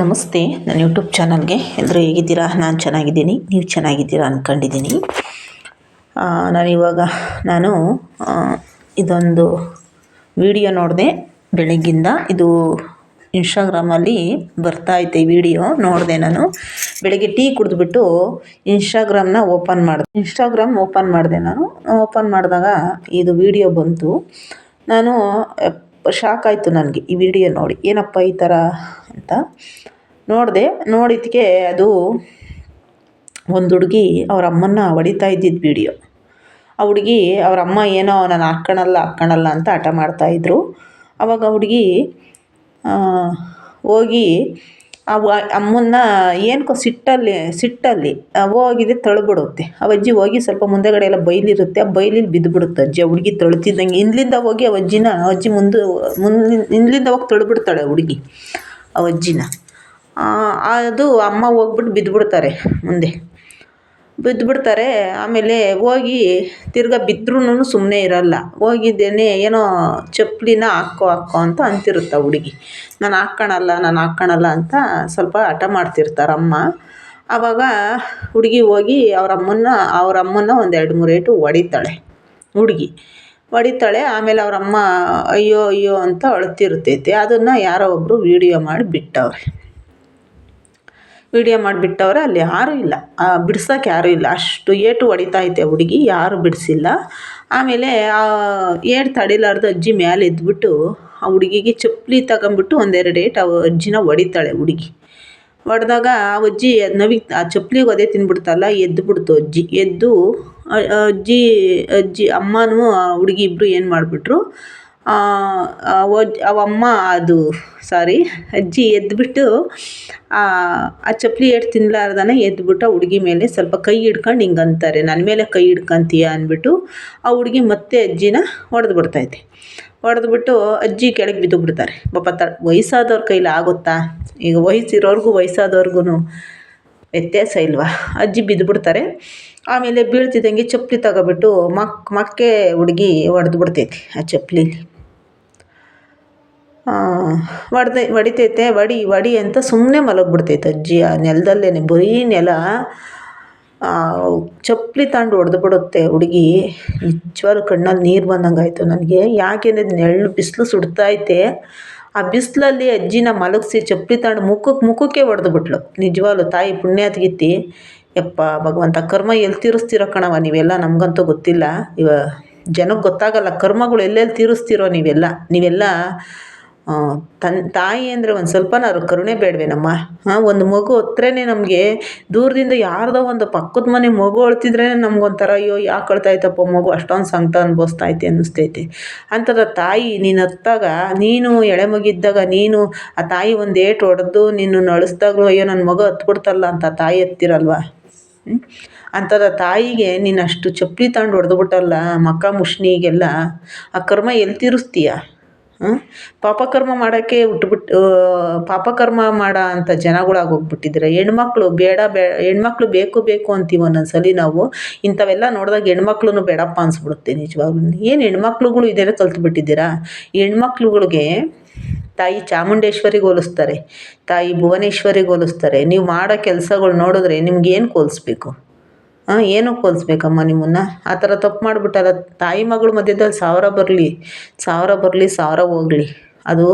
ನಮಸ್ತೆ. ನನ್ನ ಯೂಟ್ಯೂಬ್ ಚಾನಲ್ಗೆ ಎಲ್ಲರೂ ಹೇಗಿದ್ದೀರಾ? ನಾನು ಚೆನ್ನಾಗಿದ್ದೀನಿ. ನೀವು ಚೆನ್ನಾಗಿದ್ದೀರಾ ಅಂದ್ಕೊಂಡಿದ್ದೀನಿ ನಾನಿವಾಗ ನಾನು ಇದೊಂದು ವಿಡಿಯೋ ನೋಡಿದೆ ಬೆಳಗ್ಗಿಂದ ಇದು ಇನ್ಸ್ಟಾಗ್ರಾಮಲ್ಲಿ ಬರ್ತಾಯಿತ್ತು ಈ ವಿಡಿಯೋ ನೋಡಿದೆ ನಾನು. ಬೆಳಗ್ಗೆ ಟೀ ಕುಡಿದ್ಬಿಟ್ಟು ಇನ್ಸ್ಟಾಗ್ರಾಮ್ನ ಓಪನ್ ಮಾಡಿದೆ. ಇನ್ಸ್ಟಾಗ್ರಾಮ್ ಓಪನ್ ಮಾಡಿದೆ ನಾನು. ಓಪನ್ ಮಾಡಿದಾಗ ಇದು ವಿಡಿಯೋ ಬಂತು. ನಾನು ಶಾಕ್ ಆಯಿತು ನನಗೆ ಈ ವಿಡಿಯೋ ನೋಡಿ. ಏನಪ್ಪ ಈ ಥರ ಅಂತ ನೋಡಿದೆ ನೋಡಿದ್ದಕ್ಕೆ ಅದು ಒಂದು ಹುಡುಗಿ ಅವ್ರ ಅಮ್ಮನ್ನ ಹೊಡಿತಾ ಇದ್ದಿದ್ದು ವಿಡಿಯೋ. ಆ ಹುಡುಗಿ ಅವ್ರ ಅಮ್ಮ ಏನೋ ನಾನು ಹಾಕ್ಕೊಳಲ್ಲ ಹಾಕ್ಕೊಳಲ್ಲ ಅಂತ ಹಠ ಮಾಡ್ತಾಯಿದ್ರು ಅವಾಗ ಹುಡುಗಿ ಹೋಗಿ ಆ ವ- ಅಮ್ಮನ್ನ ಏನಕ್ಕೋ ಸಿಟ್ಟಲ್ಲಿ ಸಿಟ್ಟಲ್ಲಿ ಹೋಗಿದೆ ತಳ್ಬಿಡುತ್ತೆ. ಆ ಅಜ್ಜಿ ಹೋಗಿ ಸ್ವಲ್ಪ ಮುಂದೆಗಡೆ ಎಲ್ಲ ಬೈಲಿರುತ್ತೆ. ಆ ಬೈಲಿಲಿ ಬಿದ್ದುಬಿಡುತ್ತೆ ಅಜ್ಜಿ. ಆ ಹುಡುಗಿ ತೊಳ್ತಿದ್ದಂಗೆ ಹಿಂದ್ಲಿಂದ ಹೋಗಿ ಅವ ಅಜ್ಜಿನ ಅಜ್ಜಿ ಮುಂದೆ, ಮುಂದಿನ ಹಿಂದ್ಲಿಂದ ಹೋಗಿ ತೊಳ್ಬಿಡ್ತಾಳೆ ಆ ಹುಡುಗಿ, ಆ ಅಜ್ಜಿನ. ಅದು ಅಮ್ಮ ಹೋಗ್ಬಿಟ್ಟು ಬಿದ್ದುಬಿಡ್ತಾರೆ ಮುಂದೆ. ಬಿದ್ದುಬಿಡ್ತಾರೆ ಆಮೇಲೆ ಹೋಗಿ ತಿರ್ಗಾ ಬಿದ್ರೂ ಸುಮ್ಮನೆ ಇರಲ್ಲ. ಹೋಗಿದ್ದೇನೆ, ಏನೋ ಚಪ್ಪಲಿನ ಹಾಕ್ಕೋ ಹಾಕೋ ಅಂತ ಅಂತಿರುತ್ತೆ ಹುಡುಗಿ. ನಾನು ಹಾಕ್ಕೊಳಲ್ಲ ನಾನು ಹಾಕ್ಕೊಳಲ್ಲ ಅಂತ ಸ್ವಲ್ಪ ಹಠ ಮಾಡ್ತಿರ್ತಾರೆ ಅಮ್ಮ. ಆವಾಗ ಹುಡುಗಿ ಹೋಗಿ ಅವ್ರ ಅಮ್ಮನ್ನ ಅವ್ರ ಅಮ್ಮನ್ನ ಒಂದು ಎರಡು ಮೂರು ಏಟು ಹೊಡಿತಾಳೆ. ಹುಡುಗಿ ಹೊಡಿತಾಳೆ, ಆಮೇಲೆ ಅವ್ರ ಅಮ್ಮ, ಅಯ್ಯೋ ಅಯ್ಯೋ ಅಂತ ಅಳ್ತಿರ್ತೈತೆ. ಅದನ್ನು ಯಾರೋ ಒಬ್ಬರು ವೀಡಿಯೋ ಮಾಡಿ ಬಿಟ್ಟವ್ರೆ. ವಿಡಿಯೋ ಮಾಡಿಬಿಟ್ಟವ್ರೆ ಅಲ್ಲಿ ಯಾರೂ ಇಲ್ಲ. ಬಿಡ್ಸೋಕೆ ಯಾರೂ ಇಲ್ಲ. ಅಷ್ಟು ಏಟು ಹೊಡಿತಾ ಐತೆ ಹುಡುಗಿ, ಯಾರೂ ಬಿಡಿಸಿಲ್ಲ. ಆಮೇಲೆ ಏಟು ತಡಿಲಾರ್ದು ಅಜ್ಜಿ ಮೇಲೆ ಎದ್ದುಬಿಟ್ಟು ಆ ಹುಡುಗಿಗೆ ಚಪ್ಪಲಿ ತಗೊಂಬಿಟ್ಟು ಒಂದೆರಡು ಏಟು ಆ ಅಜ್ಜಿನ ಹೊಡಿತಾಳೆ ಹುಡುಗಿ. ಹೊಡೆದಾಗ ಆ ಅಜ್ಜಿ ನವಿ ಆ ಚಪ್ಪಲಿಗೆ ಒದೆ ತಿಂದ್ಬಿಡ್ತಲ್ಲ ಎದ್ದು ಬಿಡ್ತು ಅಜ್ಜಿ. ಎದ್ದು ಅಜ್ಜಿ ಅಜ್ಜಿ ಅಮ್ಮನೂ ಆ ಹುಡುಗಿ ಇಬ್ಬರು ಏನು ಮಾಡಿಬಿಟ್ರು ಅವ ಅಮ್ಮ ಅದು ಸಾರಿ ಅಜ್ಜಿ ಎದ್ದುಬಿಟ್ಟು ಆ ಚಪ್ಪಲಿ ಏಟು ತಿನ್ನಲಾರ್ದನ ಎದ್ದುಬಿಟ್ಟು ಆ ಹುಡುಗಿ ಮೇಲೆ ಸ್ವಲ್ಪ ಕೈ ಹಿಡ್ಕೊಂಡು ಹಿಂಗೆ ಅಂತಾರೆ ನನ್ನ ಮೇಲೆ ಕೈ ಹಿಡ್ಕೊಂತೀಯ ಅಂದ್ಬಿಟ್ಟು ಆ ಹುಡುಗಿ ಮತ್ತೆ ಅಜ್ಜಿನ ಹೊಡೆದು ಬಿಡ್ತೈತೆ. ಹೊಡೆದ್ಬಿಟ್ಟು ಅಜ್ಜಿ ಕೆಳಗೆ ಬಿದ್ದು ಬಿಡ್ತಾರೆ ಪಾಪ ತ, ವಯಸ್ಸಾದವ್ರ ಕೈಲಿ ಆಗುತ್ತಾ? ಈಗ ವಯಸ್ಸಿರೋರ್ಗು ವಯಸ್ಸಾದವ್ರಿಗೂ ವ್ಯತ್ಯಾಸ ಇಲ್ವಾ? ಅಜ್ಜಿ ಬಿದ್ದುಬಿಡ್ತಾರೆ ಆಮೇಲೆ ಬೀಳ್ತಿದ್ದಂಗೆ ಚಪ್ಪಲಿ ತಗೊಬಿಟ್ಟು ಮಕ್, ಮಕ್ಕೆ ಹುಡುಗಿ ಹೊಡೆದು ಬಿಡ್ತೈತಿ ಆ ಚಪ್ಪಲಿಲಿ. ಹೊಡ್ದೆ ಹೊಡಿತೈತೆ ಹೊಡಿ ಹೊಡಿ ಅಂತ ಸುಮ್ಮನೆ ಮಲಗಿಬಿಡ್ತೈತೆ ಅಜ್ಜಿ. ಆ ನೆಲದಲ್ಲೇ ಬರೀ ನೆಲ ಚಪ್ಪಲಿ ತಗೊಂಡು ಹೊಡೆದು ಬಿಡುತ್ತೆ ಹುಡುಗಿ. ನಿಜವಾಗ್ಲೂ ಕಣ್ಣಲ್ಲಿ ನೀರು ಬಂದಂಗೆ ಆಯಿತು ನನಗೆ ಯಾಕೆಂದರೆ ನೆರಳು ಬಿಸಿಲು ಸುಡ್ತೈತೆ ಆ ಬಿಸಿಲಲ್ಲಿ ಅಜ್ಜಿನ ಮಲಗಿಸಿ ಚಪ್ಪಲಿ ತಗೊಂಡು ಮುಖಕ್ಕೆ ಮುಖಕ್ಕೆ ಹೊಡೆದು ಬಿಟ್ಲು. ನಿಜವಾಗ್ಲೂ ತಾಯಿ ಪುಣ್ಯಾತ್ಗಿತ್ತಿ ಯಪ್ಪ, ಭಗವಂತ, ಕರ್ಮ ಎಲ್ಲಿ ತೀರಿಸ್ತೀರೋ ಕಣವ ನೀವೆಲ್ಲ? ನಮಗಂತೂ ಗೊತ್ತಿಲ್ಲ. ಇವ ಜನಕ್ಕೆ ಗೊತ್ತಾಗಲ್ಲ, ಕರ್ಮಗಳು ಎಲ್ಲೆಲ್ಲಿ ತೀರಿಸ್ತೀರೋ ನೀವೆಲ್ಲ? ನೀವೆಲ್ಲ ತನ್, ತಾಯಿ ಅಂದರೆ ಒಂದು ಸ್ವಲ್ಪನಾದ್ರು ಕರುಣೆ ಬೇಡವೇನಮ್ಮ? ಹಾಂ ಒಂದು ಮಗು ಹತ್ರನೆ ನಮಗೆ ದೂರದಿಂದ ಯಾರ್ದೋ ಒಂದು ಪಕ್ಕದ ಮನೆ ಮಗು ಅಳ್ತಿದ್ರೆ ನಮಗೊಂಥರ, ಅಯ್ಯೋ, ಯಾಕೆ ಅಳ್ತಾಯ್ತಪ್ಪ ಮಗು? ಅಷ್ಟೊಂದು ಸಂಕಟ ಅನುಭವಿಸ್ತೈತೆ ಅನ್ನಿಸ್ತೈತೆ. ಅಂಥದ್ದು ತಾಯಿ ನೀನು ಹತ್ತಾಗ ನೀನು ಎಳೆ ಮಗಿದ್ದಾಗ ನೀನು ಆ ತಾಯಿ ಒಂದು ಏಟು ಹೊಡೆದು ನೀನು ನಳಿಸ್ದಾಗಲೂ, ಅಯ್ಯೋ ನನ್ನ ಮಗು ಹತ್ಬಿಡ್ತಲ್ಲ ಅಂತ ತಾಯಿ ಹತ್ತಿರಲ್ವ? ಹ್ಞೂ ಅಂಥದ್ದು ತಾಯಿಗೆ ನೀನು ಅಷ್ಟು ಚಪ್ಪಲಿ ತಗೊಂಡು ಹೊಡೆದ್ಬಿಟ್ಟಲ್ಲ, ಮಕ್ಕ ಮುಷ್ಣಿಗೆಲ್ಲ ಆ ಕರ್ಮ ಎಲ್ಲಿ ತೀರಿಸ್ತೀಯ ಪಾಪಕರ್ಮ ಮಾಡೋಕ್ಕೆ ಹುಟ್ಬಿಟ್ಟು ಪಾಪಕರ್ಮ ಮಾಡೋ ಅಂಥ ಜನಗಳಾಗಿ ಹೋಗ್ಬಿಟ್ಟಿದ್ದಾರೆ? ಹೆಣ್ಮಕ್ಳು ಬೇಡ ಬೇ ಹೆಣ್ಮಕ್ಳು ಬೇಕು ಬೇಕು ಅಂತೀವಿ ಒಂದೊಂದು ನಾವು. ಇಂಥವೆಲ್ಲ ನೋಡಿದಾಗ ಹೆಣ್ಮಕ್ಳು ಬೇಡಪ್ಪ ಅನ್ಸ್ಬಿಡುತ್ತೆ ನಿಜವಾಗ್ಲೂ. ಏನು ಹೆಣ್ಮಕ್ಳುಗಳು ಇದೆಲ್ಲ ಕಲ್ತ್ಬಿಟ್ಟಿದ್ದೀರಾ ಹೆಣ್ಮಕ್ಳುಗಳಿಗೆ ತಾಯಿ ಚಾಮುಂಡೇಶ್ವರಿಗೆ ಹೋಲಿಸ್ತಾರೆ, ತಾಯಿ ಭುವನೇಶ್ವರಿಗೆ ಹೋಲಿಸ್ತಾರೆ. ನೀವು ಮಾಡೋ ಕೆಲಸಗಳು ನೋಡಿದ್ರೆ ನಿಮ್ಗೆ ಏನು ಹೋಲಿಸ್ಬೇಕು ಏನಕ್ಕೆ ಹೋಲಿಸ್ಬೇಕಮ್ಮ ನಿಮ್ಮನ್ನು. ಆ ಥರ ತಪ್ಪು ಮಾಡಿಬಿಟ್ಟಲ್ಲ ತಾಯಿ ಮಗಳ ಮಧ್ಯದಲ್ಲಿ ಸಾವಿರ ಬರಲಿ ಸಾವಿರ ಬರಲಿ, ಸಾವಿರ ಹೋಗಲಿ. ಅದು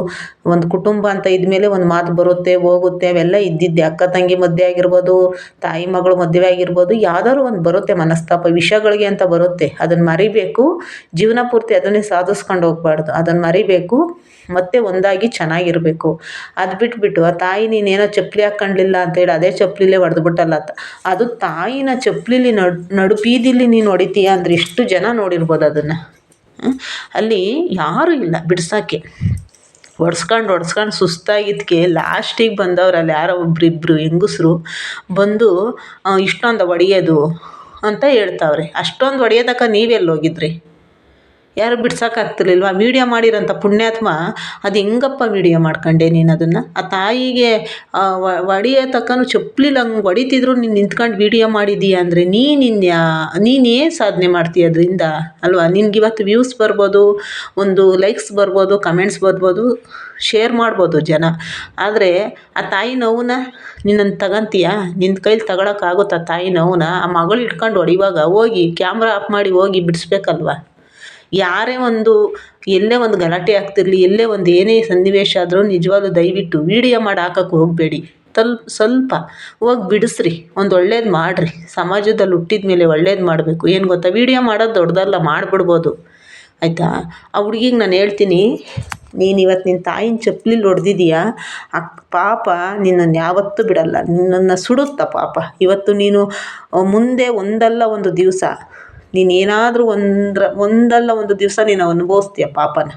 ಒಂದು ಕುಟುಂಬ ಅಂತ ಇದ್ಮೇಲೆ ಒಂದು ಮಾತು ಬರುತ್ತೆ, ಹೋಗುತ್ತೆ. ಅವೆಲ್ಲ ಇದ್ದಿದ್ದೆ. ಅಕ್ಕ ತಂಗಿ ಮದುವೆ ಆಗಿರ್ಬೋದು, ತಾಯಿ ಮಗಳು ಮದುವೆ ಆಗಿರ್ಬೋದು, ಯಾವ್ದಾದ್ರು ಒಂದು ಬರುತ್ತೆ ಮನಸ್ತಾಪ. ವಿಷಯಗಳಿಗೆ ಅಂತ ಬರುತ್ತೆ. ಅದನ್ನು ಮರಿಬೇಕು. ಜೀವನ ಪೂರ್ತಿ ಅದನ್ನೇ ಸಾಧಿಸ್ಕೊಂಡು ಹೋಗ್ಬಾರ್ದು. ಅದನ್ನು ಮರಿಬೇಕು. ಮತ್ತೆ ಒಂದಾಗಿ ಚೆನ್ನಾಗಿರಬೇಕು. ಅದು ಬಿಟ್ಬಿಟ್ಟು ಆ ತಾಯಿ ನೀನೇನೋ ಚಪ್ಪಲಿ ಹಾಕ್ಕೊಂಡಿಲ್ಲ ಅಂತೇಳಿ ಅದೇ ಚಪ್ಪಲಿಲೇ ಹೊಡೆದ್ಬಿಟ್ಟಲ್ಲ ಅಂತ ಅದು ತಾಯಿನ ಚಪ್ಪಲಿಲಿ ನಡು ನಡು ಬೀದಿಲಿ ನೀನು ಹೊಡಿತೀಯ ಅಂದರೆ ಎಷ್ಟು ಜನ ನೋಡಿರ್ಬೋದು ಅದನ್ನು. ಅಲ್ಲಿ ಯಾರೂ ಇಲ್ಲ ಬಿಡ್ಸೋಕ್ಕೆ ಹೊಡ್ಸ್ಕೊಂಡು ಹೊಡ್ಸ್ಕೊಂಡು ಸುಸ್ತಾಗಿದ್ದಕ್ಕೆ ಲಾಸ್ಟಿಗೆ ಬಂದವ್ರಲ್ಲಿ ಯಾರೋ ಒಬ್ಬರಿಬ್ರು ಹೆಂಗಸ್ರು ಬಂದು ಇಷ್ಟೊಂದು ಹೊಡಿಯೋದು ಅಂತ ಹೇಳ್ತಾವ್ರೆ. ಅಷ್ಟೊಂದು ಹೊಡಿಯೋದಕ್ಕೆ ನೀವೆಲ್ಲಿ ಹೋಗಿದ್ರಿ ಯಾರು ಬಿಡ್ಸೋಕ್ಕಾಗ್ತಿರ್ಲಿಲ್ವ? ವೀಡಿಯೋ ಮಾಡಿರೋಂಥ ಪುಣ್ಯಾತ್ಮ, ಅದು ಹೆಂಗಪ್ಪ ವೀಡಿಯೋ ಮಾಡ್ಕೊಂಡೆ ನೀನು ಅದನ್ನು? ಆ ತಾಯಿಗೆ ಹೊಡಿಯೋ ತಕ್ಕನು ಚಪ್ಲಿಲಿ ಹಂಗೆ ಹೊಡಿತಿದ್ರು, ನೀನು ನಿಂತ್ಕೊಂಡು ವೀಡಿಯೋ ಮಾಡಿದ್ದೀಯ ಅಂದರೆ ನೀನು ಇನ್ಯಾ, ನೀನು ಏನು ಸಾಧನೆ ಮಾಡ್ತೀಯ ಅದರಿಂದ? ಅಲ್ವಾ? ನಿನ್ಗೆ ಇವತ್ತು ವ್ಯೂಸ್ ಬರ್ಬೋದು, ಒಂದು ಲೈಕ್ಸ್ ಬರ್ಬೋದು ಕಮೆಂಟ್ಸ್ ಬರ್ಬೋದು ಶೇರ್ ಮಾಡ್ಬೋದು ಜನ. ಆದರೆ ಆ ತಾಯಿ ನೋವನ್ನ ನಿನ್ನನ್ನು ತಗೊಂತೀಯ? ನಿನ್ನ ಕೈಲಿ ತಗೊಳಕ್ಕಾಗುತ್ತಾ ತಾಯಿ ನೋವನ್ನ ಆ ಮಗಳು ಇಟ್ಕೊಂಡು ಹೊಡಿವಾಗ ಹೋಗಿ ಕ್ಯಾಮ್ರಾ ಆಫ್ ಮಾಡಿ ಹೋಗಿ ಬಿಡಿಸ್ಬೇಕಲ್ವ? ಯಾರೇ ಒಂದು, ಎಲ್ಲೇ ಒಂದು ಗಲಾಟೆ ಆಗ್ತಿರಲಿ, ಎಲ್ಲೇ ಒಂದು ಏನೇ ಸನ್ನಿವೇಶ ಆದರೂ ನಿಜವಾಗ್ಲೂ ದಯವಿಟ್ಟು ವೀಡಿಯೋ ಮಾಡಿ ಹಾಕಕ್ಕೆ ಹೋಗಬೇಡಿ. ತಲ್, ಸ್ವಲ್ಪ ಹೋಗಿ ಬಿಡಿಸ್ರಿ, ಒಂದು ಒಳ್ಳೇದು ಮಾಡಿರಿ. ಸಮಾಜದಲ್ಲಿ ಹುಟ್ಟಿದ ಮೇಲೆ ಒಳ್ಳೇದು ಮಾಡಬೇಕು. ಏನು ಗೊತ್ತಾ? ವೀಡಿಯೋ ಮಾಡೋದು ದೊಡ್ಡದಲ್ಲ, ಮಾಡಿಬಿಡ್ಬೋದು. ಆಯಿತಾ? ಆ ಹುಡ್ಗಿಗೆ ನಾನು ಹೇಳ್ತೀನಿ, ನೀನು ಇವತ್ತು ನಿನ್ನ ತಾಯಿನ ಚಪ್ಲಿಲಿ ಹೊಡೆದಿದ್ದೀಯಾ ಆ ಪಾಪ ನಿನ್ನನ್ನು ಯಾವತ್ತೂ ಬಿಡಲ್ಲ. ನಿನ್ನನ್ನು ಸುಡುತ್ತ ಪಾಪ. ಇವತ್ತು ನೀನು ಮುಂದೆ ಒಂದಲ್ಲ ಒಂದು ದಿವಸ ನೀನು ಏನಾದರೂ ಒಂದ್ರ, ಒಂದಲ್ಲ ಒಂದು ದಿವಸ ನೀನು ಅನುಭವಿಸ್ತೀಯ ಪಾಪನ.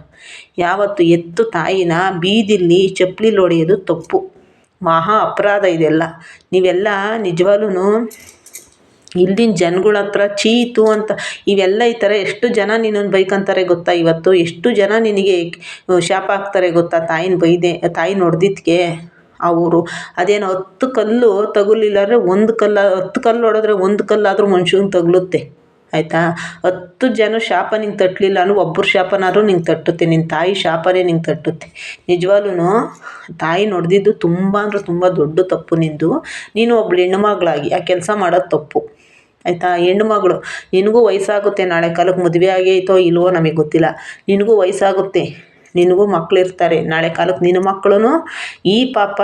ಯಾವತ್ತು ಎತ್ತು ತಾಯಿನ ಬೀದಿಲಿ ಚಪ್ಪಲಿ ಹೊಡೆಯೋದು ತಪ್ಪು. ಮಹಾ ಅಪರಾಧ ಇದೆಲ್ಲ. ನೀವೆಲ್ಲ ನಿಜವಾಗ್ಲೂ ಇಲ್ಲಿನ ಜನಗಳ ಹತ್ರ ಚೀತು ಅಂತ, ಇವೆಲ್ಲ ಈ ಥರ ಎಷ್ಟು ಜನ ನಿನ್ನನ್ನು ಬೈಕಂತಾರೆ ಗೊತ್ತಾ ಇವತ್ತು? ಎಷ್ಟು ಜನ ನಿನಗೆ ಶಾಪ ಹಾಕ್ತಾರೆ ಗೊತ್ತಾ ತಾಯಿನ ಬೈದೆ ತಾಯಿನ ನೋಡ್ದಿದ್ಕೆ? ಅವರು ಅದೇನು ಹತ್ತು ಕಲ್ಲು ತಗುಲಿಲ್ಲ ಅಂದರೆ ಒಂದು ಕಲ್ಲು, ಹತ್ತು ಕಲ್ಲು ಹೊಡೆದ್ರೆ ಒಂದು ಕಲ್ಲಾದರೂ ಮನುಷ್ಯನ ತಗುಲುತ್ತೆ. ಆಯಿತಾ? ಹತ್ತು ಜನ ಶಾಪ ನಿಂಗೆ ತಟ್ಟಲಿಲ್ಲ ಅಂದ್ರೆ ಒಬ್ಬರು ಶಾಪನಾದ್ರೂ ನಿಂಗೆ ತಟ್ಟುತ್ತೆ ನಿನ್ನ ತಾಯಿ ಶಾಪನೇ ನಿಂಗೆ ತಟ್ಟುತ್ತೆ. ನಿಜವಾಗ್ಲೂ ತಾಯಿ ನೋಡ್ದಿದ್ದು ತುಂಬ ಅಂದ್ರೆ ತುಂಬ ದೊಡ್ಡ ತಪ್ಪು ನಿಂದು. ನೀನು ಒಬ್ಳು ಹೆಣ್ಣು ಮಗಳಾಗಿ. ಆ ಕೆಲಸ ಮಾಡೋದು ತಪ್ಪು. ಆಯಿತಾ? ಹೆಣ್ಣು ಮಗಳು. ನಿನಗೂ ವಯಸ್ಸಾಗುತ್ತೆ. ನಾಳೆ ಕಾಲಕ್ಕೆ ಮದುವೆ ಆಗೈತೋ ಇಲ್ವೋ ನಮಗೆ ಗೊತ್ತಿಲ್ಲ. ನಿನಗೂ ವಯಸ್ಸಾಗುತ್ತೆ. ನಿನಗೂ ಮಕ್ಕಳಿರ್ತಾರೆ ನಾಳೆ ಕಾಲಕ್ಕೆ ನಿನ್ನ ಮಕ್ಕಳು ಈ ಪಾಪ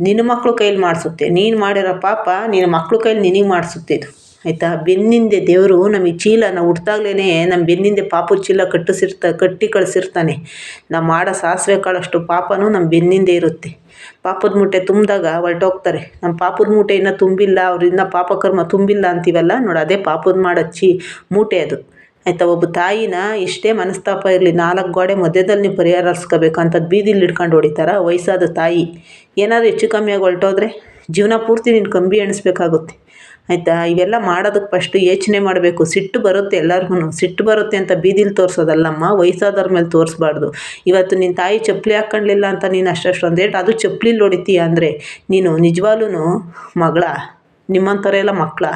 ನಿನ್ನ ಮಕ್ಕಳು ಕೈಲಿ ಮಾಡಿಸುತ್ತೆ. ನೀನು ಮಾಡಿರೋ ಪಾಪ ನಿನ್ನ ಮಕ್ಕಳು ಕೈಲಿ ನಿನಗೆ ಮಾಡಿಸುತ್ತೆ ಇದು. ಆಯಿತಾ? ಬೆನ್ನಿಂದೆ ದೇವರು ನಮಗೆ ಚೀಲ, ನಾವು ಹುಟ್ದಾಗ್ಲೇ ನಮ್ಮ ಬೆನ್ನಿಂದೆ ಪಾಪದ ಚೀಲ ಕಟ್ಟಿಸಿರ್ತ, ಕಟ್ಟಿ ಕಳಿಸಿರ್ತಾನೆ. ನಾವು ಮಾಡೋ ಸಾಸಿವೆ ಕಾಳಷ್ಟು ಪಾಪನೂ ನಮ್ಮ ಬೆನ್ನಿಂದೆ ಇರುತ್ತೆ. ಪಾಪದ ಮೂಟೆ ತುಂಬಿದಾಗ ಹೊರ್ಟೋಗ್ತಾರೆ ನಮ್ಮ ಪಾಪದ ಮೂಟೆ ಇನ್ನೂ ತುಂಬಿಲ್ಲ ಅವ್ರಿಂದ ಪಾಪಕರ್ಮ ತುಂಬಿಲ್ಲ ಅಂತೀವಲ್ಲ, ನೋಡಿ ಅದೇ ಪಾಪದ ಮಾಡೋ ಚೀ ಮೂಟೆ ಅದು. ಆಯಿತಾ, ಒಬ್ಬ ತಾಯಿನ ಎಷ್ಟೇ ಮನಸ್ತಾಪ ಇರಲಿ, ನಾಲ್ಕು ಗೋಡೆ ಮಧ್ಯದಲ್ಲಿ ನೀವು ಪರಿಹಾರ ಹರಿಸ್ಕೋಬೇಕು ಬೀದಿಲಿ ಹಿಡ್ಕೊಂಡು ಹೊಡಿತಾರ ವಯಸ್ಸಾದ ತಾಯಿ. ಏನಾದರೂ ಹೆಚ್ಚು ಕಮ್ಮಿಯಾಗಿ ಹೊರ್ಟೋದ್ರೆ ಜೀವನ ಪೂರ್ತಿ ನೀನು ಕಂಬಿ ಎಣಿಸ್ಬೇಕಾಗುತ್ತೆ. ಆಯಿತಾ? ಇವೆಲ್ಲ ಮಾಡೋದಕ್ಕೆ ಫಸ್ಟು ಯೋಚನೆ ಮಾಡಬೇಕು. ಸಿಟ್ಟು ಬರುತ್ತೆ ಎಲ್ಲರಿಗೂ ಸಿಟ್ಟು ಬರುತ್ತೆ ಅಂತ ಬೀದಿಲಿ ತೋರಿಸೋದಲ್ಲಮ್ಮ. ವಯಸ್ಸಾದವ್ರ ಮೇಲೆ ತೋರಿಸ್ಬಾರ್ದು. ಇವತ್ತು ನಿನ್ನ ತಾಯಿ ಚಪ್ಪಲಿ ಹಾಕ್ಕೊಳ್ಳಿಲ್ಲ ಅಂತ ನೀನು ಅಷ್ಟಷ್ಟು ಒಂದೇಟು ಅದು ಚಪ್ಪಲಿಲಿ ಹೊಡಿತೀಯ ಅಂದರೆ ನೀನು ನಿಜವಾಗ್ಲೂ ಮಗಳ. ನಿಮ್ಮಂಥವರೆಲ್ಲ ಮಕ್ಕಳ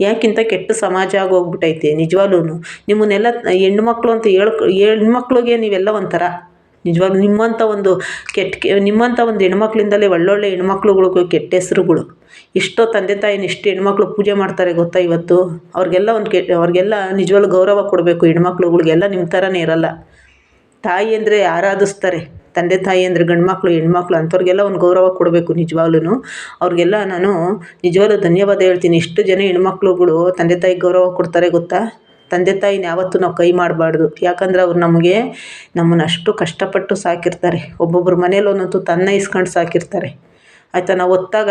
ಯಾಕಿಂತ ಕೆಟ್ಟ ಸಮಾಜ ಆಗೋಗ್ಬಿಟ್ಟೈತೆ ನಿಜವಾಗ್ಲೂ ನಿಮ್ಮನ್ನೆಲ್ಲ ಹೆಣ್ಣು ಮಕ್ಕಳು ಅಂತ ಹೇಳ್ಕೊ ಹೆಣ್ಮಕ್ಳಿಗೆ ನೀವೆಲ್ಲ ಒಂಥರ. ನಿಜವಾಗ್ಲೂ ನಿಮ್ಮಂಥ ಒಂದು ಕೆಟ್ಟ ನಿಮ್ಮಂಥ ಒಂದು ಹೆಣ್ಮಕ್ಳಿಂದಲೇ ಒಳ್ಳೊಳ್ಳೆ ಹೆಣ್ಮಕ್ಳುಗಳಿಗೂ ಕೆಟ್ಟ ಹೆಸ್ರುಗಳು. ಎಷ್ಟೋ ತಂದೆ ತಾಯಿನ ಎಷ್ಟು ಹೆಣ್ಮಕ್ಳು ಪೂಜೆ ಮಾಡ್ತಾರೆ ಗೊತ್ತಾ ಇವತ್ತು? ಅವ್ರಿಗೆಲ್ಲ ಒಂದು ಕೆಟ್ಟ ಅವ್ರಿಗೆಲ್ಲ ನಿಜವಾಗ್ಲೂ ಗೌರವ ಕೊಡಬೇಕು ಹೆಣ್ಮಕ್ಳುಗಳಿಗೆಲ್ಲ ನಿಮ್ಮ ಥರನೇ ಇರೋಲ್ಲ. ತಾಯಿ ಅಂದರೆ ಆರಾಧಿಸ್ತಾರೆ ತಂದೆ ತಾಯಿ ಅಂದರೆ ಗಂಡು ಮಕ್ಕಳು ಹೆಣ್ಮಕ್ಳು ಅಂಥವ್ರಿಗೆಲ್ಲ ಒಂದು ಗೌರವ ಕೊಡಬೇಕು ನಿಜವಾಗ್ಲೂ ಅವ್ರಿಗೆಲ್ಲ ನಾನು ನಿಜವಾಗ್ಲೂ ಧನ್ಯವಾದ ಹೇಳ್ತೀನಿ. ಇಷ್ಟು ಜನ ಹೆಣ್ಮಕ್ಳುಗಳು ತಂದೆ ತಾಯಿಗೆ ಗೌರವ ಕೊಡ್ತಾರೆ ಗೊತ್ತಾ? ತಂದೆ ತಾಯಿನ ಯಾವತ್ತೂ ನಾವು ಕೈ ಮಾಡಬಾರ್ದು. ಯಾಕಂದ್ರೆ ಅವ್ರು ನಮಗೆ ನಮ್ಮನ್ನು ಅಷ್ಟು ಕಷ್ಟಪಟ್ಟು ಸಾಕಿರ್ತಾರೆ. ಒಬ್ಬೊಬ್ಬರು ಮನೇಲಿ ಒಂದೊಂದು ತನ್ನ ಇಸ್ಕೊಂಡು ಸಾಕಿರ್ತಾರೆ. ಆಯಿತಾ, ನಾವು ಒತ್ತಾಗ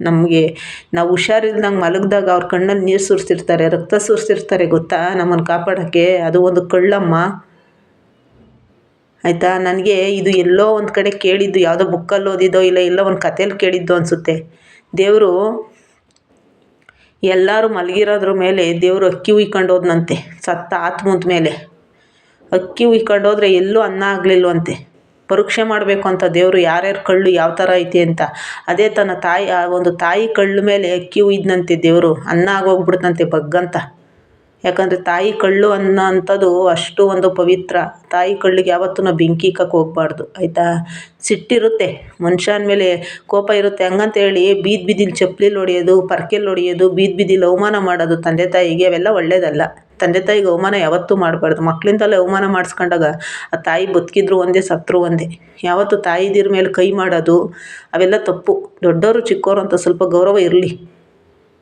ನಮಗೆ ನಾವು ಹುಷಾರಿಲ್ದಂಗೆ ಮಲಗಿದಾಗ ಅವ್ರ ಕಣ್ಣಲ್ಲಿ ನೀರು ಸುರಿಸಿರ್ತಾರೆ, ರಕ್ತ ಸುರಿಸಿರ್ತಾರೆ ಗೊತ್ತಾ? ನಮ್ಮನ್ನು ಕಾಪಾಡೋಕ್ಕೆ ಅದು ಒಂದು ಕಳ್ಳಮ್ಮ. ಆಯಿತಾ, ನನಗೆ ಇದು ಎಲ್ಲೋ ಒಂದು ಕಡೆ ಕೇಳಿದ್ದು, ಯಾವುದೋ ಬುಕ್ಕಲ್ಲಿ ಓದಿದ್ದೋ ಇಲ್ಲ ಎಲ್ಲೋ ಒಂದು ಕಥೆಯಲ್ಲಿ ಕೇಳಿದ್ದು ಅನಿಸುತ್ತೆ. ದೇವರು ಎಲ್ಲರೂ ಮಲಗಿರೋದ್ರ ಮೇಲೆ ದೇವರು ಅಕ್ಕಿ ಉಯ್ಕೊಂಡು ಹೋದ್ನಂತೆ ಸತ್ತ ಆತ್ಮದ ಮೇಲೆ. ಅಕ್ಕಿ ಉಯ್ಕೊಂಡು ಎಲ್ಲೂ ಅನ್ನ ಆಗಲಿಲ್ವಂತೆ. ಪರೀಕ್ಷೆ ಮಾಡಬೇಕು ಅಂತ ದೇವರು ಯಾರ್ಯಾರು ಕಳ್ಳು ಯಾವ ಥರ ಐತಿ ಅಂತ. ಅದೇ ತನ್ನ ತಾಯಿ, ಆ ಒಂದು ತಾಯಿ ಕಳ್ಳ ಮೇಲೆ ಅಕ್ಕಿ ಉಯ್ದನಂತೆ ದೇವರು. ಅನ್ನ ಆಗೋಗ್ಬಿಡ್ತಂತೆ ಬಗ್ಗಂತ. ಯಾಕಂದರೆ ತಾಯಿ ಕಳ್ಳು ಅನ್ನೋ ಅಂಥದ್ದು ಅಷ್ಟು ಒಂದು ಪವಿತ್ರ. ತಾಯಿ ಕಳ್ಳಿಗೆ ಯಾವತ್ತೂ ನಾವು ಬೆಂಕಿ ಇಕ್ಕಕ್ಕೆ ಹೋಗ್ಬಾರ್ದು, ಆಯಿತಾ? ಸಿಟ್ಟಿರುತ್ತೆ, ಮನುಷ್ಯನ ಮೇಲೆ ಕೋಪ ಇರುತ್ತೆ. ಹಂಗಂತೇಳಿ ಬೀದಿ ಬೀದಿಲಿ ಚಪ್ಲಿಲಿ ಹೊಡೆಯೋದು, ಪರ್ಕೆಲಿ ಹೊಡೆಯೋದು, ಬೀದಿ ಬೀದಿಲಿ ಅವಮಾನ ಮಾಡೋದು ತಂದೆ ತಾಯಿಗೆ ಅವೆಲ್ಲ ಒಳ್ಳೆಯದಲ್ಲ ತಂದೆ ತಾಯಿಗೆ ಅವಮಾನ ಯಾವತ್ತೂ ಮಾಡಬಾರ್ದು. ಮಕ್ಕಳಿಂದಲೇ ಅವಮಾನ ಮಾಡಿಸ್ಕೊಂಡಾಗ ಆ ತಾಯಿ ಬದುಕಿದ್ರು ಒಂದೇ, ಸತ್ರು ಒಂದೇ. ಯಾವತ್ತೂ ತಾಯಿದಿರ ಮೇಲೆ ಕೈ ಮಾಡೋದು, ಅವೆಲ್ಲ ತಪ್ಪು. ದೊಡ್ಡವರು ಚಿಕ್ಕವರು ಅಂತ ಸ್ವಲ್ಪ ಗೌರವ ಇರಲಿ.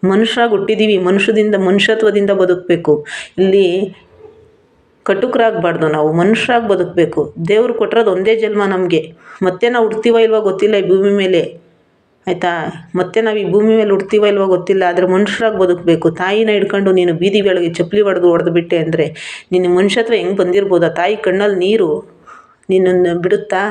ಮನುಷ್ಯರಾಗಿ ಹುಟ್ಟಿದ್ದೀವಿ ಮನುಷ್ಯದಿಂದ ಮನುಷ್ಯತ್ವದಿಂದ ಬದುಕಬೇಕು. ಇಲ್ಲಿ ಕಟುಕರಾಗಬಾರ್ದು ನಾವು, ಮನುಷ್ಯರಾಗಿ ಬದುಕಬೇಕು. ದೇವ್ರು ಕೊಟ್ಟಿರೋದು ಒಂದೇ ಜನ್ಮ ನಮಗೆ. ಮತ್ತೆ ನಾವು ಹುಡ್ತೀವ ಇಲ್ವೋ ಗೊತ್ತಿಲ್ಲ ಈ ಭೂಮಿ ಮೇಲೆ. ಆಯಿತಾ? ಮತ್ತೆ ನಾವು ಈ ಭೂಮಿ ಮೇಲೆ ಹುಡ್ತೀವ ಇಲ್ವೋ ಗೊತ್ತಿಲ್ಲ, ಆದರೆ ಮನುಷ್ಯರಾಗಿ ಬದುಕಬೇಕು. ತಾಯಿನ ಹಿಡ್ಕೊಂಡು ನೀನು ಬೀದಿ ಬೆಳಗ್ಗೆ ಚಪ್ಪಲಿ ಹೊಡೆದು ಹೊಡೆದು ಬಿಟ್ಟೆ ಅಂದರೆ ನಿನ್ನ ಮನುಷ್ಯತ್ವ ಹೆಂಗೆ ಬಂದಿರ್ಬೋದು? ಆ ತಾಯಿ ಕಣ್ಣಲ್ಲಿ ನೀರು ನಿನ್ನನ್ನು ಬಿಡುತ್ತಾ?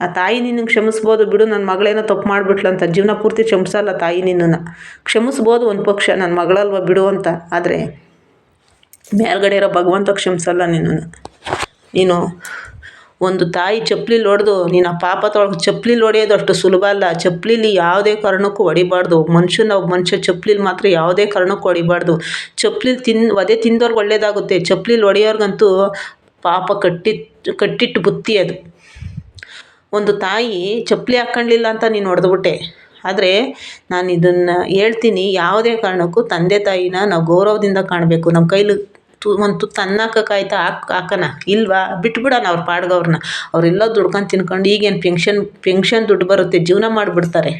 ಆ ತಾಯಿ ನಿನ್ನ ಕ್ಷಮಿಸ್ಬೋದು ಬಿಡು, ನನ್ನ ಮಗಳೇನೋ ತಪ್ಪು ಮಾಡಿಬಿಟ್ಲು ಅಂತ, ಜೀವನ ಪೂರ್ತಿ ಕ್ಷಮಿಸಲ್ಲ ತಾಯಿ ನಿನ್ನನ್ನು. ಕ್ಷಮಿಸ್ಬೋದು ಒಂದು ಪಕ್ಷ, ನನ್ನ ಮಗಳಲ್ವ ಬಿಡು ಅಂತ. ಆದರೆ ಮೇಲ್ಗಡೆ ಇರೋ ಭಗವಂತ ಕ್ಷಮಿಸಲ್ಲ ನಿನ್ನನ್ನು. ನೀನು ಒಂದು ತಾಯಿ ಚಪ್ಪಲಿ ಹೊಡೆದು ನೀನು ಆ ಪಾಪ ತೊಳಗೆ ಚಪ್ಪಲಿಲಿ ಹೊಡೆಯೋದು ಅಷ್ಟು ಸುಲಭ ಅಲ್ಲ. ಚಪ್ಪಲಿಲಿ ಯಾವುದೇ ಕಾರಣಕ್ಕೂ ಹೊಡಿಬಾರ್ದು. ಮನುಷ್ಯನ ಒಬ್ಬ ಮನುಷ್ಯ ಚಪ್ಪಲಿಲಿ ಮಾತ್ರ ಯಾವುದೇ ಕಾರಣಕ್ಕೂ ಹೊಡಿಬಾರ್ದು. ಚಪ್ಪಲಿಲಿ ತಿನ್ ಅದೇ ತಿಂದವ್ರಿಗೆ ಒಳ್ಳೇದಾಗುತ್ತೆ. ಚಪ್ಪಲಿಲಿ ಹೊಡೆಯೋರ್ಗಂತೂ ಪಾಪ ಕಟ್ಟಿ ಕಟ್ಟಿಟ್ಟು ಬುತ್ತಿ ಅದು. ಒಂದು ತಾಯಿ ಚಪ್ಪಲಿ ಹಾಕ್ಕೊಳ್ಳಿಲ್ಲ ಅಂತ ನೀನು ಹೊಡೆದ್ಬಿಟ್ಟೆ. ಆದರೆ ನಾನು ಇದನ್ನು ಹೇಳ್ತೀನಿ, ಯಾವುದೇ ಕಾರಣಕ್ಕೂ ತಂದೆ ತಾಯಿನ ನಾವು ಗೌರವದಿಂದ ಕಾಣಬೇಕು. ನಮ್ಮ ಕೈಲಿ ತು, ಒಂದು ತುತ್ತು ಅನ್ನ ಹಾಕ್ ಹಾಕೋಣ ಇಲ್ವಾ? ಬಿಟ್ಬಿಡೋಣ ಅವ್ರ ಪಾಡ್ಗವ್ರನ್ನ ಅವರೆಲ್ಲ ದುಡ್ಕೊಂಡು ತಿನ್ಕೊಂಡು ಈಗೇನು ಪೆನ್ಷನ್ ಪೆನ್ಷನ್ ದುಡ್ಡು ಬರುತ್ತೆ, ಜೀವನ ಮಾಡಿಬಿಡ್ತಾರೆ.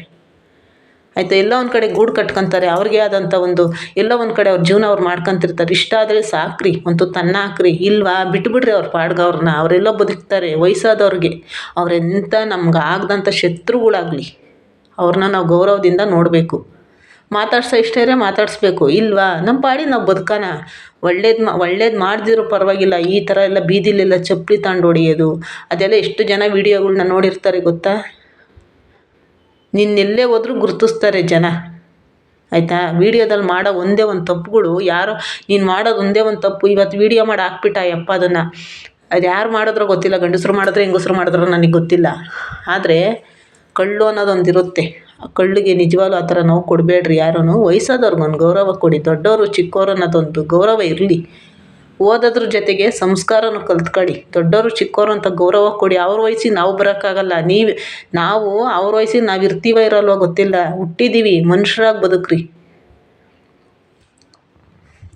ಆಯಿತಾ, ಎಲ್ಲ ಒಂದು ಕಡೆ ಗೂಡು ಕಟ್ಕೊತಾರೆ, ಅವ್ರಿಗೆ ಆದಂಥ ಒಂದು ಎಲ್ಲ ಒಂದು ಕಡೆ ಅವ್ರ ಜೀವನ ಅವ್ರು ಮಾಡ್ಕೊಂತಿರ್ತಾರೆ. ಇಷ್ಟ ಆದರೆ ಸಾಕ್ರಿ, ಒಂದು ತುತ್ತು ಅನ್ನ ಹಾಕ್ರಿ, ಇಲ್ವಾ? ಬಿಟ್ಬಿಡ್ರಿ ಅವ್ರ ಪಾಡ್ಗವ್ರನ್ನ ಅವರೆಲ್ಲ ಬದುಕ್ತಾರೆ, ವಯಸ್ಸಾದವ್ರಿಗೆ. ಅವರೆಂಥ ನಮ್ಗೆ ಆಗದಂಥ ಶತ್ರುಗಳಾಗಲಿ ಅವ್ರನ್ನ ನಾವು ಗೌರವದಿಂದ ನೋಡಬೇಕು. ಮಾತಾಡ್ಸೋ ಇಷ್ಟ ಇದ್ರೆ ಮಾತಾಡಿಸ್ಬೇಕು. ಇಲ್ವಾ? ನಮ್ಮ ಪಾಡಿಗೆ ನಾವು ಬದುಕೋಣ ಒಳ್ಳೇದು ಮಾ, ಒಳ್ಳೇದು ಮಾಡ್ದಿರೋ ಪರವಾಗಿಲ್ಲ. ಈ ಥರ ಎಲ್ಲ ಬೀದಿಲೆಲ್ಲ ಚಪ್ಪಲಿ ತಗೊಂಡು ಹೊಡಿಯೋದು. ಅದೆಲ್ಲ ಎಷ್ಟು ಜನ ವೀಡಿಯೋಗಳ್ನ ನೋಡಿರ್ತಾರೆ ಗೊತ್ತಾ? ನಿನ್ನೆಲ್ಲೇ ಹೋದ್ರೂ ಗುರುತಿಸ್ತಾರೆ ಜನ. ಆಯಿತಾ? ವೀಡಿಯೋದಲ್ಲಿ ಮಾಡೋ ಒಂದೇ ಒಂದು ತಪ್ಪುಗಳು ಯಾರೋ ನೀನು ಮಾಡೋದು ಒಂದೇ ಒಂದು ತಪ್ಪು ಇವತ್ತು ವೀಡಿಯೋ ಮಾಡಿ ಹಾಕ್ಬಿಟ್ಟ ಯಪ್ಪ ಅದನ್ನು. ಅದು ಯಾರು ಮಾಡಿದ್ರೋ ಗೊತ್ತಿಲ್ಲ, ಗಂಡಸರು ಮಾಡಿದ್ರೆ ಹೆಂಗಸ್ರು ಮಾಡಿದ್ರೋ ನನಗೆ ಗೊತ್ತಿಲ್ಲ. ಆದರೆ ಕಳ್ಳು ಅನ್ನೋದೊಂದು ಇರುತ್ತೆ ಆ ಕಳ್ಳಿಗೆ ನಿಜವಾಗ್ಲು ಆ ಥರ ನೋವು ಕೊಡಬೇಡ್ರಿ ಯಾರೂ ವಯಸ್ಸಾದವ್ರಿಗೊಂದು ಗೌರವ ಕೊಡಿ ದೊಡ್ಡವರು ಚಿಕ್ಕವರು ಅನ್ನೋದೊಂದು ಗೌರವ ಇರಲಿ. ಓದೋದ್ರ ಜೊತೆಗೆ ಸಂಸ್ಕಾರನೂ ಕಲ್ತ್ಕೊಳ್ಳಿ. ದೊಡ್ಡವರು ಚಿಕ್ಕವರು ಅಂತ ಗೌರವ ಕೊಡಿ. ಅವ್ರ ವಯಸ್ಸಿಗೆ ನಾವು ಬರೋಕ್ಕಾಗಲ್ಲ. ನೀವು, ನಾವು ಅವ್ರ ವಯಸ್ಸಿಗೆ ನಾವು ಇರ್ತೀವೋ ಇರಲ್ವೋ ಗೊತ್ತಿಲ್ಲ. ಹುಟ್ಟಿದ್ದೀವಿ ಮನುಷ್ಯರಾಗಿ ಬದುಕ್ರಿ.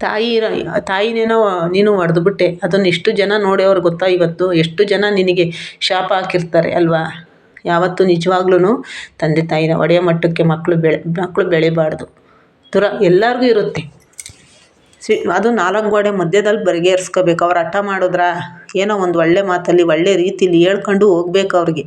ತಾಯಿ ತಾಯಿನೇನೋ ನೀನು ಹೊಡೆದ್ಬಿಟ್ಟೆ ಅದನ್ನು ಎಷ್ಟು ಜನ ನೋಡ್ಯವ್ರು ಗೊತ್ತಾ ಇವತ್ತು? ಎಷ್ಟು ಜನ ನಿನಗೆ ಶಾಪ ಹಾಕಿರ್ತಾರೆ ಅಲ್ವಾ? ಯಾವತ್ತೂ ನಿಜವಾಗ್ಲೂ ತಂದೆ ತಾಯಿನ ಒಡೆಯ ಮಟ್ಟಕ್ಕೆ ಮಕ್ಕಳು ಬೆಳೆ ಮಕ್ಕಳು ಬೆಳಿಬಾರ್ದು. ದುರ ಎಲ್ಲರಿಗೂ ಇರುತ್ತೆ. ಸಿ, ಅದು ನಾಲ್ಕು ಗೋಡೆ ಮಧ್ಯದಲ್ಲಿ ಬಗೆಹರಿಸ್ಕೋಬೇಕು ಅವ್ರು ಹಠ ಮಾಡಿದ್ರಾ ಏನೋ ಒಂದು ಒಳ್ಳೆ ಮಾತಲ್ಲಿ ಒಳ್ಳೆ ರೀತಿಲಿ ಹೇಳ್ಕೊಂಡು ಹೋಗ್ಬೇಕು ಅವ್ರಿಗೆ.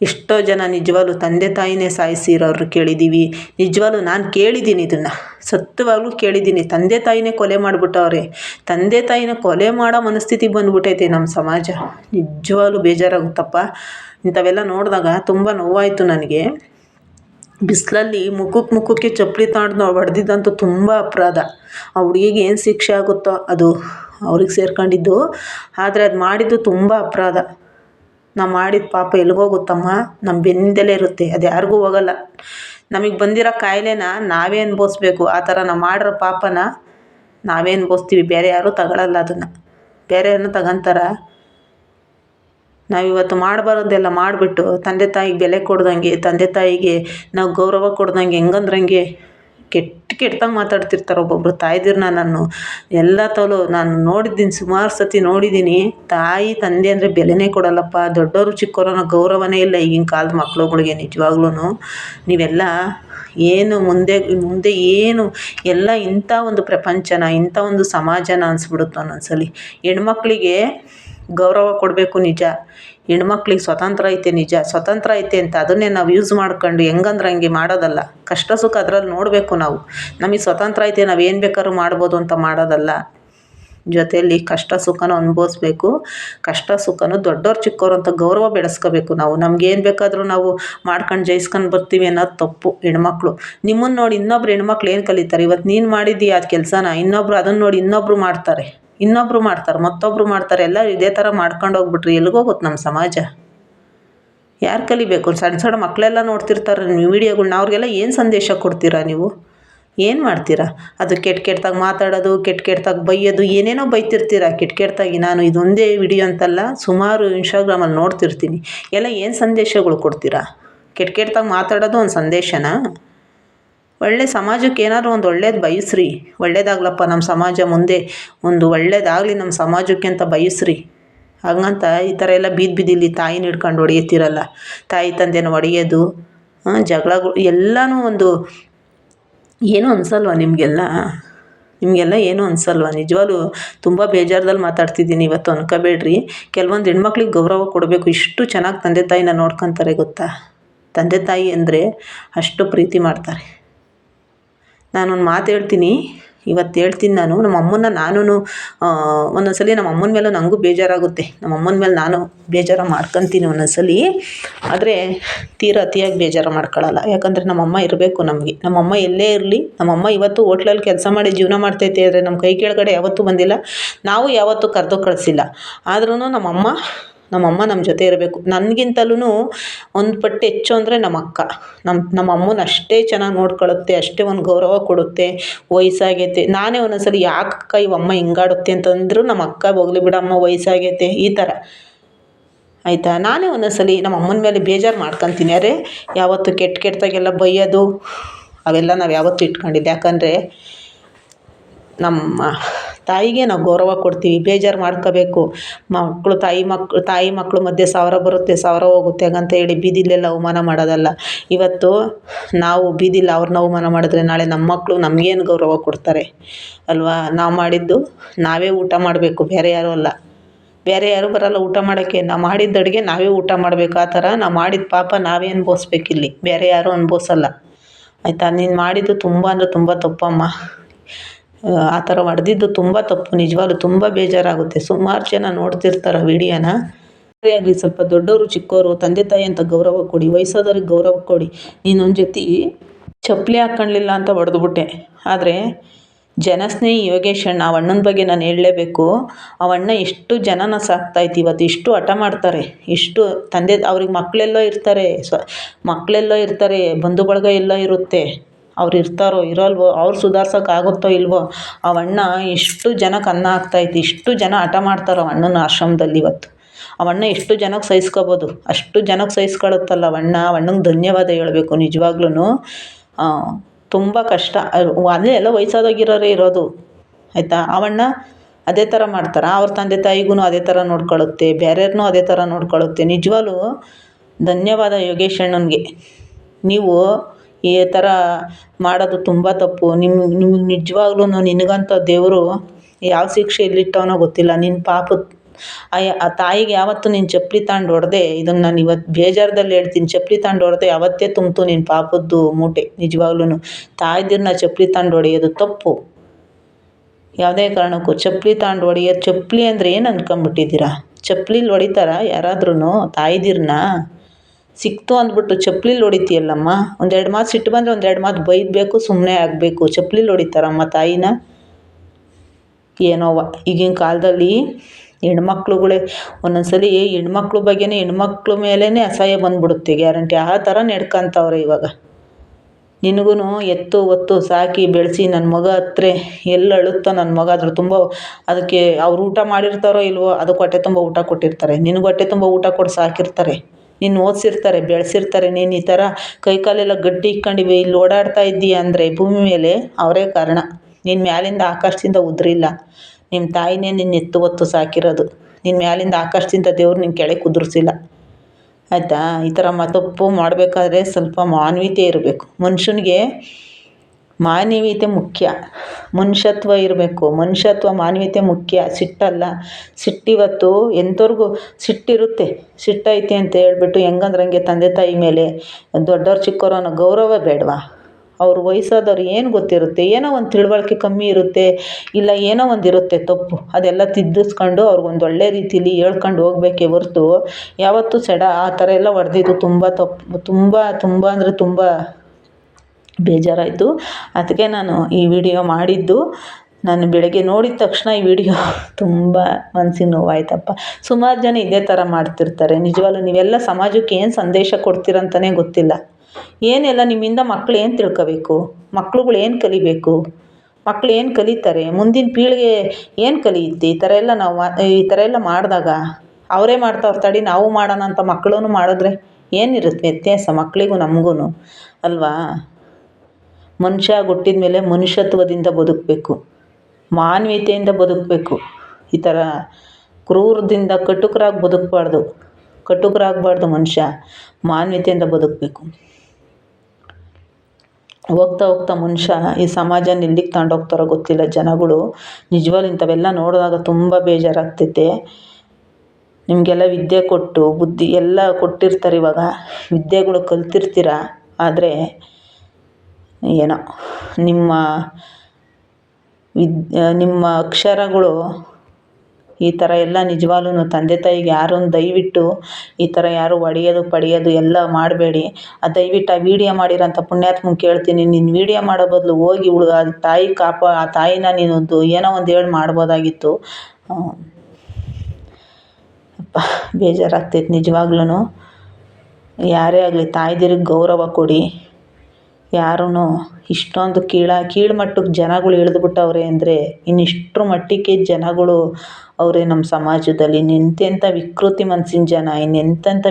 ಎಷ್ಟೋ ಜನ ನಿಜವಾಗ್ಲೂ ತಂದೆ ತಾಯಿನೇ ಸಾಯಿಸಿರೋರು ಕೇಳಿದ್ದೀವಿ ನಿಜವಾಗ್ಲೂ ನಾನು ಕೇಳಿದ್ದೀನಿ ಇದನ್ನು ಸತ್ಯವಾಗ್ಲೂ ಕೇಳಿದ್ದೀನಿ ತಂದೆ ತಾಯಿನೇ ಕೊಲೆ ಮಾಡಿಬಿಟ್ಟವ್ರೆ. ತಂದೆ ತಾಯಿನ ಕೊಲೆ ಮಾಡೋ ಮನಸ್ಥಿತಿ ಬಂದ್ಬಿಟ್ಟೈತೆ ನಮ್ಮ ಸಮಾಜ. ನಿಜವಾಗ್ಲೂ ಬೇಜಾರಾಗುತ್ತಪ್ಪ. ಇಂಥವೆಲ್ಲ ನೋಡಿದಾಗ ತುಂಬ ನೋವಾಯಿತು ನನಗೆ. ಬಿಸಿಲಲ್ಲಿ ಮುಖಕ್ಕೆ ಮುಖಕ್ಕೆ ಚಪ್ಪಲಿ ತಗೊಂಡು ಹೊಡೆದಿದ್ದಂತೂ ತುಂಬ ಅಪರಾಧ. ಆ ಹುಡುಗಿಗೆ ಏನು ಶಿಕ್ಷೆ ಆಗುತ್ತೋ ಅದು ಅವ್ರಿಗೆ ಸೇರ್ಕೊಂಡಿದ್ದು. ಆದರೆ ಅದು ಮಾಡಿದ್ದು ತುಂಬ ಅಪರಾಧ. ನಾವು ಮಾಡಿದ ಪಾಪ ಎಲ್ಗೋಗುತ್ತಮ್ಮ? ನಮ್ಮ ಬೆನ್ನಿಂದಲೇ ಇರುತ್ತೆ, ಅದು ಯಾರಿಗೂ ಹೋಗಲ್ಲ. ನಮಗೆ ಬಂದಿರೋ ಕಾಯಿಲೆನ ನಾವೇ ಅನುಭವಿಸ್ಬೇಕು. ಆ ಥರ ನಾವು ಮಾಡಿರೋ ಪಾಪನ ನಾವೇ ಅನುಭವಿಸ್ತೀವಿ. ಬೇರೆ ಯಾರೂ ತಗೊಳ್ಳಲ್ಲ ಅದನ್ನು. ಬೇರೆ ಏನೋ ತಗೊಂತಾರ ನಾವಿವತ್ತು ಮಾಡಬಾರ್ದೆಲ್ಲ ಮಾಡಿಬಿಟ್ಟು ತಂದೆ ತಾಯಿಗೆ ಬೆಲೆ ಕೊಡ್ದಂಗೆ, ತಂದೆ ತಾಯಿಗೆ ನಾವು ಗೌರವ ಕೊಡ್ದಂಗೆ ಹೆಂಗಂದ್ರಂಗೆ ಕೆಟ್ಟ ಕೆಟ್ಟದಾಗ ಮಾತಾಡ್ತಿರ್ತಾರೆ ಒಬ್ಬೊಬ್ಬರು ತಾಯ್ದಿರನ್ನ ನಾನು. ಎಲ್ಲ ತೋಲು ನಾನು ನೋಡಿದ್ದೀನಿ, ಸುಮಾರು ಸತಿ ನೋಡಿದ್ದೀನಿ. ತಾಯಿ, ತಂದೆ ಅಂದರೆ ಬೆಲೆನೇ ಕೊಡಲ್ಲಪ್ಪ. ದೊಡ್ಡವರು ಚಿಕ್ಕವರು ಗೌರವನೇ ಇಲ್ಲ ಈಗಿನ ಕಾಲದ ಮಕ್ಳುಗಳಿಗೆ ನಿಜವಾಗ್ಲೂ ನೀವೆಲ್ಲ ಏನು ಮುಂದೆ ಮುಂದೆ ಏನು ಎಲ್ಲ ಇಂಥ ಒಂದು ಪ್ರಪಂಚನ, ಇಂಥ ಒಂದು ಸಮಾಜನ ಅನ್ಸ್ಬಿಡುತ್ತೆ ಸಲ ಹೆಣ್ಮಕ್ಳಿಗೆ ಗೌರವ ಕೊಡಬೇಕು ನಿಜ. ಹೆಣ್ಮಕ್ಳಿಗೆ ಸ್ವತಂತ್ರ ಐತೆ ನಿಜ. ಸ್ವತಂತ್ರ ಐತೆ ಅಂತ ಅದನ್ನೇ ನಾವು ಯೂಸ್ ಮಾಡ್ಕೊಂಡು ಹೆಂಗಂದ್ರೆ ಹಂಗೆ ಮಾಡೋದಲ್ಲ. ಕಷ್ಟ ಸುಖ ಅದ್ರಲ್ಲಿ ನೋಡಬೇಕು ನಾವು. ನಮಗೆ ಸ್ವತಂತ್ರ ಐತೆ, ನಾವು ಏನು ಬೇಕಾದ್ರೂ ಮಾಡ್ಬೋದು ಅಂತ ಮಾಡೋದಲ್ಲ. ಜೊತೆಯಲ್ಲಿ ಕಷ್ಟ ಸುಖನೂ ಅನುಭವಿಸ್ಬೇಕು. ಕಷ್ಟ ಸುಖನೂ ದೊಡ್ಡವ್ರು ಚಿಕ್ಕವ್ರು ಅಂತ ಗೌರವ ಬೆಳೆಸ್ಕೋಬೇಕು ನಾವು. ನಮ್ಗೆ ಏನು ಬೇಕಾದರೂ ನಾವು ಮಾಡ್ಕೊಂಡು ಜಯಿಸ್ಕೊಂಡು ಬರ್ತೀವಿ ಅನ್ನೋದು ತಪ್ಪು ಹೆಣ್ಮಕ್ಳು. ನಿಮ್ಮನ್ನು ನೋಡಿ ಇನ್ನೊಬ್ರು ಹೆಣ್ಮಕ್ಳು ಏನು ಕಲಿತಾರೆ? ಇವತ್ತು ನೀನು ಮಾಡಿದ್ದೀಯ ಅದು ಕೆಲಸನ. ಇನ್ನೊಬ್ರು ಅದನ್ನು ನೋಡಿ ಇನ್ನೊಬ್ರು ಮಾಡ್ತಾರೆ. ಇನ್ನೊಬ್ಬರು ಮಾಡ್ತಾರೆ ಮತ್ತೊಬ್ಬರು ಮಾಡ್ತಾರೆ ಎಲ್ಲ ಇದೇ ಥರ ಮಾಡ್ಕೊಂಡು ಹೋಗ್ಬಿಟ್ರೆ ಎಲ್ಲಿಗೋಗುತ್ತೆ ನಮ್ಮ ಸಮಾಜ. ಯಾರು ಕಲಿಬೇಕು? ಸಣ್ಣ ಸಣ್ಣ ಮಕ್ಕಳೆಲ್ಲ ನೋಡ್ತಿರ್ತಾರೆ ನಿಮ್ಮ ವೀಡಿಯೋಗಳ್ನ ಅವ್ರಿಗೆಲ್ಲ ಏನು ಸಂದೇಶ ಕೊಡ್ತೀರಾ ನೀವು? ಏನು ಮಾಡ್ತೀರಾ? ಅದು ಕೆಟ್ಟ ಕೆಟ್ಟದಾಗಿ ಮಾತಾಡೋದು, ಕೆಟ್ಟ ಕೆಟ್ಟದಾಗಿ ಬೈಯೋದು, ಏನೇನೋ ಬೈತಿರ್ತೀರ? ಕೆಟ್ಟ ಕೆಟ್ಟದಾಗಿ ನಾನು ಇದೊಂದೇ ವಿಡಿಯೋ ಅಂತಲ್ಲ, ಸುಮಾರು ಇನ್ಸ್ಟಾಗ್ರಾಮಲ್ಲಿ ನೋಡ್ತಿರ್ತೀನಿ. ಎಲ್ಲ ಏನು ಸಂದೇಶಗಳು ಕೊಡ್ತೀರಾ? ಕೆಟ್ಟ ಕೆಟ್ಟದಾಗಿ ಮಾತಾಡೋದು ಒಂದು ಸಂದೇಶನಾ? ಒಳ್ಳೆ ಸಮಾಜಕ್ಕೆ ಏನಾದರೂ ಒಂದು ಒಳ್ಳೇದು ಬಯಸ್ರಿ. ಒಳ್ಳೇದಾಗ್ಲಪ್ಪ ನಮ್ಮ ಸಮಾಜ ಮುಂದೆ. ಒಂದು ಒಳ್ಳೇದಾಗಲಿ ನಮ್ಮ ಸಮಾಜಕ್ಕೆ ಅಂತ ಬಯಸ್ರಿ. ಹಂಗಂತ ಈ ಥರ ಎಲ್ಲ ಬೀದಿ ಬೀದಿಲಿ ತಾಯಿನ ಹಿಡ್ಕೊಂಡು ಹೊಡಿಯತ್ತಿರಲ್ಲ ತಾಯಿ ತಂದೆನ ಹೊಡೆಯೋದು ಜಗಳಗಳು ಎಲ್ಲನೂ ಒಂದು ಏನೂ ಅನ್ಸಲ್ವ ನಿಮಗೆಲ್ಲ? ನಿಮಗೆಲ್ಲ ಏನೂ ಅನ್ಸಲ್ವ? ನಿಜವಾಗ್ಲೂ ತುಂಬ ಬೇಜಾರದಲ್ಲಿ ಮಾತಾಡ್ತಿದ್ದೀನಿ ಇವತ್ತು, ಅನ್ಕೋಬೇಡ್ರಿ. ಕೆಲವೊಂದು ಹೆಣ್ಮಕ್ಳಿಗೆ ಗೌರವ ಕೊಡಬೇಕು. ಇಷ್ಟು ಚೆನ್ನಾಗಿ ತಂದೆ ತಾಯಿನ ನೋಡ್ಕೊತಾರೆ ಗೊತ್ತಾ? ತಂದೆ ತಾಯಿ ಅಂದರೆ ಅಷ್ಟು ಪ್ರೀತಿ ಮಾಡ್ತಾರೆ. ನಾನೊಂದು ಮಾತು ಹೇಳ್ತೀನಿ. ಇವತ್ತು ಹೇಳ್ತೀನಿ ನಾನು. ನಮ್ಮ ಅಮ್ಮನ್ನ ನಾನು ಒಂದೊಂದು ನಮ್ಮ ಅಮ್ಮನ ಮೇಲೆ ನನಗೂ ಬೇಜಾರಾಗುತ್ತೆ. ನಮ್ಮ ಅಮ್ಮನ ಮೇಲೆ ನಾನು ಬೇಜಾರು ಮಾಡ್ಕೊತೀನಿ ಒಂದೊಂದು ಸಲ ಆದರೆ ತೀರಾ ಅತಿಯಾಗಿ ಬೇಜಾರು ಮಾಡ್ಕೊಳ್ಳಲ್ಲ ಯಾಕಂದರೆ ನಮ್ಮ ಅಮ್ಮ ಇರಬೇಕು ನಮಗೆ. ನಮ್ಮ ಅಮ್ಮ ಎಲ್ಲೇ ಇರಲಿ, ನಮ್ಮ ಅಮ್ಮ ಇವತ್ತು ಹೋಟ್ಲಲ್ಲಿ ಕೆಲಸ ಮಾಡಿ ಜೀವನ ಮಾಡ್ತೈತೆ ಆದರೆ ನಮ್ಮ ಕೈ ಕೆಳಗಡೆ ಯಾವತ್ತೂ ಬಂದಿಲ್ಲ. ನಾವು ಯಾವತ್ತೂ ಕರೆದು ಕಳಿಸಿಲ್ಲ. ಆದ್ರೂ ನಮ್ಮ ಅಮ್ಮ ನಮ್ಮ ಜೊತೆ ಇರಬೇಕು. ನನಗಿಂತಲೂ ಒಂದು ಪಟ್ಟು ಹೆಚ್ಚು ಅಂದರೆ ನಮ್ಮ ಅಕ್ಕ. ನಮ್ಮ ನಮ್ಮ ಅಮ್ಮನ ಅಷ್ಟೇ ಚೆನ್ನಾಗಿ ನೋಡ್ಕೊಳ್ಳುತ್ತೆ ಅಷ್ಟೇ ಒಂದು ಗೌರವ ಕೊಡುತ್ತೆ, ವಯಸ್ಸಾಗೈತೆ. ನಾನೇ ಒಂದೊಂದು ಸಲ ಯಾಕಕ್ಕ ಇವಮ್ಮ ಹಿಂಗಾಡುತ್ತೆ ಅಂತಂದರೂ ನಮ್ಮ ಅಕ್ಕ ಹೋಗ್ಲಿ ಬಿಡಮ್ಮ, ವಯಸ್ಸಾಗೈತೆ, ಈ ಥರ ಆಯಿತಾ? ನಾನೇ ಒಂದೊಂದು ಸಲ ನಮ್ಮ ಅಮ್ಮನ ಮೇಲೆ ಬೇಜಾರು ಮಾಡ್ಕೊತೀನಿ. ಅರೆ, ಯಾವತ್ತು ಕೆಟ್ಟ ಕೆಟ್ಟದಾಗೆಲ್ಲ ಬೈಯೋದು? ಅವೆಲ್ಲ ನಾವು ಯಾವತ್ತೂ ಇಟ್ಕೊಂಡಿಲ್ಲ. ಯಾಕಂದರೆ ನಮ್ಮ ತಾಯಿಗೆ ನಾವು ಗೌರವ ಕೊಡ್ತೀವಿ, ಬೇಜಾರು ಮಾಡ್ಕೋಬೇಕು. ಮಕ್ಕಳು ತಾಯಿ ಮಕ್ಳು ತಾಯಿ ಮಕ್ಕಳು ಮಧ್ಯೆ ಸಾವಿರ ಬರುತ್ತೆ, ಸಾವಿರ ಹೋಗುತ್ತೆ ಹಾಗಂತ ಹೇಳಿ ಬೀದಿಲೆಲ್ಲ ಅವಮಾನ ಮಾಡೋದಲ್ಲ. ಇವತ್ತು ನಾವು ಬೀದಿಲಿ ಅವ್ರನ್ನ ಅವಮಾನ ಮಾಡಿದ್ರೆ ನಾಳೆ ನಮ್ಮ ಮಕ್ಕಳು ನಮಗೇನು ಗೌರವ ಕೊಡ್ತಾರೆ? ಅಲ್ವಾ? ನಾವು ಮಾಡಿದ್ದು ನಾವೇ ಊಟ ಮಾಡಬೇಕು, ಬೇರೆ ಯಾರೂ ಅಲ್ಲ. ಬೇರೆ ಯಾರು ಬರೋಲ್ಲ ಊಟ ಮಾಡೋಕ್ಕೆ. ನಾವು ಮಾಡಿದ ಅಡುಗೆ ನಾವೇ ಊಟ ಮಾಡಬೇಕು. ಆ ಥರ ನಾವು ಮಾಡಿದ ಪಾಪ ನಾವೇ ಅನ್ಭವಿಸ್ಬೇಕಿಲ್ಲಿ. ಬೇರೆ ಯಾರೂ ಅನ್ಭವಿಸಲ್ಲ. ಆಯಿತಾ? ನೀನು ಮಾಡಿದ್ದು ತುಂಬ ಅಂದರೆ ತುಂಬ ತಪ್ಪಮ್ಮ ಆ ಥರ ಹೊಡೆದಿದ್ದು ತುಂಬ ತಪ್ಪು, ನಿಜವಾಗ್ಲೂ ತುಂಬ ಬೇಜಾರಾಗುತ್ತೆ. ಸುಮಾರು ಜನ ನೋಡ್ತಿರ್ತಾರೆ ವೀಡಿಯೋನ. ಆಗಲಿ, ಸ್ವಲ್ಪ ದೊಡ್ಡವರು ಚಿಕ್ಕವರು ತಂದೆ, ತಾಯಿ ಅಂತ ಗೌರವ ಕೊಡಿ, ವಯಸ್ಸಾದವ್ರಿಗೆ ಗೌರವ ಕೊಡಿ. ನೀನೊಂದು ಜೊತೆ ಚಪ್ಪಲಿ ಹಾಕ್ಕೊಳ್ಳಿಲ್ಲ ಅಂತ ಹೊಡೆದ್ಬಿಟ್ಟೆ. ಆದರೆ ಜನಸ್ನೇಹಿ ಯೋಗೇಶ್ ಅಣ್ಣ ಆ ಅಣ್ಣನ ಬಗ್ಗೆ ನಾನು ಹೇಳಲೇಬೇಕು. ಆ ಅಣ್ಣ ಎಷ್ಟು ಜನನ ಸಾಕ್ತಾಯಿತ್ತು ಇವತ್ತು ಇಷ್ಟು ಹಠ ಮಾಡ್ತಾರೆ. ಇಷ್ಟು ತಂದೆ, ಅವ್ರಿಗೆ ಮಕ್ಕಳೆಲ್ಲೋ ಇರ್ತಾರೆ, ಸ್ವ ಮಕ್ಕಳೆಲ್ಲೋ ಇರ್ತಾರೆ ಬಂಧು ಬಳಗ ಎಲ್ಲ ಇರುತ್ತೆ. ಅವ್ರು ಇರ್ತಾರೋ, ಇರಲ್ವೋ, ಅವ್ರು ಸುಧಾರ್ಸೋಕೆ ಆಗುತ್ತೋ ಇಲ್ವೋ ಆ ಅಣ್ಣ ಎಷ್ಟು ಜನಕ್ಕೆ ಅನ್ನ ಆಗ್ತಾಯಿತ್ತು ಇಷ್ಟು ಜನ ಹಠ ಮಾಡ್ತಾರೆ ಅಣ್ಣನ ಆಶ್ರಮದಲ್ಲಿ ಇವತ್ತು. ಆ ಅಣ್ಣ ಎಷ್ಟು ಜನಕ್ಕೆ ಸಹಿಸ್ಕೋಬೋದು, ಅಷ್ಟು ಜನಕ್ಕೆ ಸಹಿಸ್ಕೊಳುತ್ತಲ್ಲ ಆ ಅಣ್ಣ ಧನ್ಯವಾದ ಹೇಳಬೇಕು ನಿಜವಾಗ್ಲೂ ತುಂಬ ಕಷ್ಟ. ಅಲ್ಲೇ ಎಲ್ಲ ವಯಸ್ಸಾದೋಗಿರೋರೇ ಇರೋದು, ಆಯಿತಾ? ಅವಣ್ಣ ಅದೇ ಥರ ಮಾಡ್ತಾರೆ? ಅವ್ರ ತಂದೆ ತಾಯಿಗೂ ಅದೇ ಥರ ನೋಡ್ಕೊಳ್ಳುತ್ತೆ ಬೇರೆಯವ್ರನ್ನೂ ಅದೇ ಥರ ನೋಡ್ಕೊಳ್ಳುತ್ತೆ ನಿಜವಾಗ್ಲೂ ಧನ್ಯವಾದ ಯೋಗೇಶ್ ಅಣ್ಣನಿಗೆ. ನೀವು ಈ ಥರ ಮಾಡೋದು ತುಂಬ ತಪ್ಪು. ನಿಮ್ಗೆ ನಿಮ್ಗೆ ನಿಜವಾಗ್ಲೂ ನಿನಗಂತ ದೇವರು ಯಾವ ಶಿಕ್ಷೆ ಎಲ್ಲಿಟ್ಟವನೋ ಗೊತ್ತಿಲ್ಲ. ನಿನ್ನ ಪಾಪದ ಆ ತಾಯಿಗೆ ಯಾವತ್ತೂ ನೀನು ಚಪ್ಪಲಿ ತಗೊಂಡು ಹೊಡೆದೆ. ಇದನ್ನು ನಾನು ಇವತ್ತು ಬೇಜಾರದಲ್ಲಿ ಹೇಳ್ತೀನಿ. ಚಪ್ಪಲಿ ತಗೊಂಡು ಹೊಡೆದೆ ಅವತ್ತೇ ತುಂಬಿತು ನಿನ್ನ ಪಾಪದ್ದು ಮೂಟೆ ನಿಜವಾಗ್ಲೂ ತಾಯಿದಿರ್ನ ಚಪ್ಪಲಿ ತಗೊಂಡು ಹೊಡೆಯೋದು ತಪ್ಪು. ಯಾವುದೇ ಕಾರಣಕ್ಕೂ ಚಪ್ಪಲಿ ತಗೊಂಡು ಹೊಡೆಯೋದು ಚಪ್ಪಲಿ ಅಂದರೆ ಏನು ಅಂದ್ಕೊಂಬಿಟ್ಟಿದ್ದೀರಾ ಚಪ್ಪಲಿಲಿ ಹೊಡಿತಾರಾ ಯಾರಾದ್ರೂ ತಾಯ್ದಿರನ್ನ ಸಿಕ್ತು ಅಂದ್ಬಿಟ್ಟು ಚಪ್ಲೀಲಿ ಹೊಡಿತೀಯಲ್ಲಮ್ಮ? ಒಂದೆರಡು ಮಾತು ಸಿಟ್ಟು ಬಂದರೆ ಒಂದೆರಡು ಮಾತು ಬೈಬೇಕು ಸುಮ್ಮನೆ ಆಗಬೇಕು. ಚಪ್ಲಿಲಿ ಹೊಡಿತಾರಮ್ಮ ತಾಯಿನ. ಏನೋವ ಈಗಿನ ಕಾಲದಲ್ಲಿ ಹೆಣ್ಮಕ್ಳುಗಳೇ ಒಂದೊಂದು ಸಲ ಹೆಣ್ಮಕ್ಳು ಬಗ್ಗೆನೇ ಹೆಣ್ಮಕ್ಳು ಮೇಲೇ ಅಸಹ್ಯ ಬಂದ್ಬಿಡುತ್ತೆ, ಗ್ಯಾರಂಟಿ. ಆ ಥರ ನಡ್ಕಂತವ್ರೆ ಇವಾಗ. ನಿನಗೂ ಎತ್ತು, ಒತ್ತು ಸಾಕಿ ಬೆಳೆಸಿ ನನ್ನ ಮಗ ಹತ್ರ ಎಲ್ಲಿ ಅಳುತ್ತೋ ನನ್ನ ಮಗ, ಅದ್ರ ತುಂಬ ಅದಕ್ಕೆ ಅವ್ರು ಊಟ ಮಾಡಿರ್ತಾರೋ ಇಲ್ವೋ, ಅದಕ್ಕೆ ಹೊಟ್ಟೆ ತುಂಬ ಊಟ ಕೊಟ್ಟಿರ್ತಾರೆ. ನಿನಗೆ ಹೊಟ್ಟೆ ತುಂಬ ಊಟ ಕೊಟ್ಟು ಸಾಕಿರ್ತಾರೆ. ನಿನ್ನ ಓದಿಸಿರ್ತಾರೆ, ಬೆಳೆಸಿರ್ತಾರೆ, ನೀನು ಈ ಥರ ಕೈ ಕಾಲೆಲ್ಲ ಗಟ್ಟಿ ಇಟ್ಕೊಂಡಿವೆ, ಇಲ್ಲಿ ಓಡಾಡ್ತಾ ಇದ್ದೀಯ ಅಂದರೆ ಭೂಮಿ ಮೇಲೆ ಅವರೇ ಕಾರಣ. ನಿನ್ನ ಮ್ಯಾಲಿಂದ ಆಕಾಶದಿಂದ ಉದುರಿಲ್ಲ. ನಿಮ್ಮ ತಾಯಿನೇ ನಿನ್ನ ಎತ್ತು ಹೊತ್ತು ಸಾಕಿರೋದು. ನಿನ್ನ ಮ್ಯಾಲಿಂದ ಆಕಾಶದಿಂದ ದೇವ್ರು ನಿನ್ನ ಕೆಳಗೆ ಕುದುರಿಸಿಲ್ಲ. ಆಯಿತಾ? ಈ ಥರ ಮ ಮಾಡಬೇಕಾದ್ರೆ ಸ್ವಲ್ಪ ಮಾನವೀಯತೆ ಇರಬೇಕು. ಮನುಷ್ಯನಿಗೆ ಮಾನವೀಯತೆ ಮುಖ್ಯ. ಮನುಷ್ಯತ್ವ ಇರಬೇಕು. ಮನುಷ್ಯತ್ವ ಮಾನವೀಯತೆ ಮುಖ್ಯ. ಸಿಟ್ಟಲ್ಲ. ಸಿಟ್ಟಿವತ್ತು ಎಂಥವ್ರಿಗೂ ಸಿಟ್ಟಿರುತ್ತೆ. ಸಿಟ್ಟೈತೆ ಅಂತ ಹೇಳ್ಬಿಟ್ಟು ಹೆಂಗಂದ್ರೆ ತಂದೆ ತಾಯಿ ಮೇಲೆ ದೊಡ್ಡವ್ರು ಚಿಕ್ಕವ್ರು ಅನ್ನೋ ಗೌರವ ಬೇಡವಾ? ಅವ್ರು ವಯಸ್ಸಾದವ್ರು ಏನು ಗೊತ್ತಿರುತ್ತೆ? ಏನೋ ಒಂದು ತಿಳುವಳಿಕೆ ಕಮ್ಮಿ ಇರುತ್ತೆ. ಇಲ್ಲ, ಏನೋ ಒಂದು ಇರುತ್ತೆ ತಪ್ಪು. ಅದೆಲ್ಲ ತಿದ್ದಿಸ್ಕೊಂಡು ಅವ್ರಿಗೊಂದು ಒಳ್ಳೆ ರೀತಿಲಿ ಹೇಳ್ಕೊಂಡು ಹೋಗ್ಬೇಕೆ ಹೊರ್ತು ಯಾವತ್ತೂ ಸಡ. ಆ ಥರ ಎಲ್ಲ ಹೊಡೆದಿದ್ದು ತುಂಬ ತಪ್ಪು. ತುಂಬ ತುಂಬ ಅಂದರೆ ತುಂಬ ಬೇಜಾರಾಯಿತು. ಅದಕ್ಕೆ ನಾನು ಈ ವಿಡಿಯೋ ಮಾಡಿದ್ದು. ನಾನು ಬೆಳಗ್ಗೆ ನೋಡಿದ ತಕ್ಷಣ ಈ ವಿಡಿಯೋ ತುಂಬ ಮನ್ಸಿಗೆ ನೋವಾಯ್ತಪ್ಪ. ಸುಮಾರು ಜನ ಇದೇ ಥರ ಮಾಡ್ತಿರ್ತಾರೆ. ನಿಜವಾಗ್ಲೂ ನೀವೆಲ್ಲ ಸಮಾಜಕ್ಕೆ ಏನು ಸಂದೇಶ ಕೊಡ್ತೀರಂತಲೇ ಗೊತ್ತಿಲ್ಲ. ಏನೆಲ್ಲ ನಿಮ್ಮಿಂದ ಮಕ್ಳು ಏನು ತಿಳ್ಕೋಬೇಕು? ಮಕ್ಳುಗಳು ಏನು ಕಲಿಬೇಕು? ಮಕ್ಳು ಏನು ಕಲಿತಾರೆ? ಮುಂದಿನ ಪೀಳಿಗೆ ಏನು ಕಲಿಯುತ್ತೆ? ಈ ಥರ ಎಲ್ಲ ನಾವು ಈ ಥರ ಎಲ್ಲ ಮಾಡಿದಾಗ ಅವರೇ ಮಾಡ್ತಾವ್ರೆ ತಡಿ ನಾವು ಮಾಡೋಣ ಅಂತ ಮಕ್ಕಳೂ ಮಾಡಿದ್ರೆ ಏನಿರುತ್ತೆ ವ್ಯತ್ಯಾಸ ಮಕ್ಕಳಿಗೂ ನಮಗೂ ಅಲ್ವಾ? ಮನುಷ್ಯ ಹುಟ್ಟಿದ ಮೇಲೆ ಮನುಷ್ಯತ್ವದಿಂದ ಬದುಕಬೇಕು. ಮಾನವೀಯತೆಯಿಂದ ಬದುಕಬೇಕು. ಈ ಥರ ಕ್ರೂರದಿಂದ ಕಟುಕರಾಗಿ ಬದುಕಬಾರ್ದು. ಕಟುಕರಾಗಬಾರ್ದು ಮನುಷ್ಯ. ಮಾನವೀಯತೆಯಿಂದ ಬದುಕಬೇಕು. ಹೋಗ್ತಾ ಹೋಗ್ತಾ ಮನುಷ್ಯ ಈ ಸಮಾಜನ ಎಲ್ಲಿಗೆ ತಗೊಂಡೋಗ್ತಾರೋ ಗೊತ್ತಿಲ್ಲ. ಜನಗಳು ನಿಜವಾಗ್ಲೂ ಇಂಥವೆಲ್ಲ ನೋಡಿದಾಗ ತುಂಬ ಬೇಜಾರಾಗ್ತೈತೆ. ನಿಮಗೆಲ್ಲ ವಿದ್ಯೆ ಕೊಟ್ಟು ಬುದ್ಧಿ ಎಲ್ಲ ಕೊಟ್ಟಿರ್ತಾರೆ ಇವಾಗ. ವಿದ್ಯೆಗಳು ಕಲ್ತಿರ್ತೀರ? ಆದರೆ ಏನೋ, ನಿಮ್ಮ ವಿದ್ ನಿಮ್ಮ ಅಕ್ಷರಗಳು ಈ ಥರ ಎಲ್ಲ ನಿಜವಾಗ್ಲೂ ತಂದೆ ತಾಯಿಗೆ ಯಾರನ್ನು ದಯವಿಟ್ಟು ಈ ಥರ ಯಾರು ಹೊಡೆಯೋದು ಪಡೆಯೋದು ಎಲ್ಲ ಮಾಡಬೇಡಿ. ದಯವಿಟ್ಟು ಆ ವೀಡಿಯೋ ಮಾಡಿರೋಂಥ ಪುಣ್ಯಾತ್ಮಂಗೆ ಕೇಳ್ತೀನಿ. ನೀನು ವೀಡಿಯೋ ಮಾಡೋ ಬದಲು ಹೋಗಿ ಉಳ್ ಆ ತಾಯಿ ಕಾಪಾ, ಆ ತಾಯಿನ ನೀನೊಂದು ಏನೋ ಒಂದು ಹೇಳಿ ಮಾಡ್ಬೋದಾಗಿತ್ತು. ಅಪ್ಪ, ಬೇಜಾರಾಗ್ತೈತೆ ನಿಜವಾಗ್ಲೂ ಯಾರೇ ಆಗಲಿ ತಾಯಿದಿರಿಗೆ ಗೌರವ ಕೊಡಿ. ಯಾರೂ ಇಷ್ಟೊಂದು ಕೀಳ ಕೀಳು ಮಟ್ಟಕ್ಕೆ ಜನಗಳು ಇಳಿದ್ಬಿಟ್ಟವ್ರೆ ಅಂದರೆ ಇನ್ನಿಷ್ಟ್ರ ಮಟ್ಟಿಗೆ ಜನಗಳು ಅವರೇ ನಮ್ಮ ಸಮಾಜದಲ್ಲಿ ಇನ್ನು ವಿಕೃತಿ ಮನ್ಸಿನ ಜನ ಇನ್ನು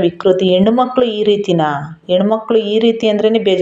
ವಿಕೃತಿ ಹೆಣ್ಮಕ್ಳು ಈ ರೀತಿನಾ? ಹೆಣ್ಮಕ್ಳು ಈ ರೀತಿ ಅಂದ್ರೇ ಬೇಜಾರು.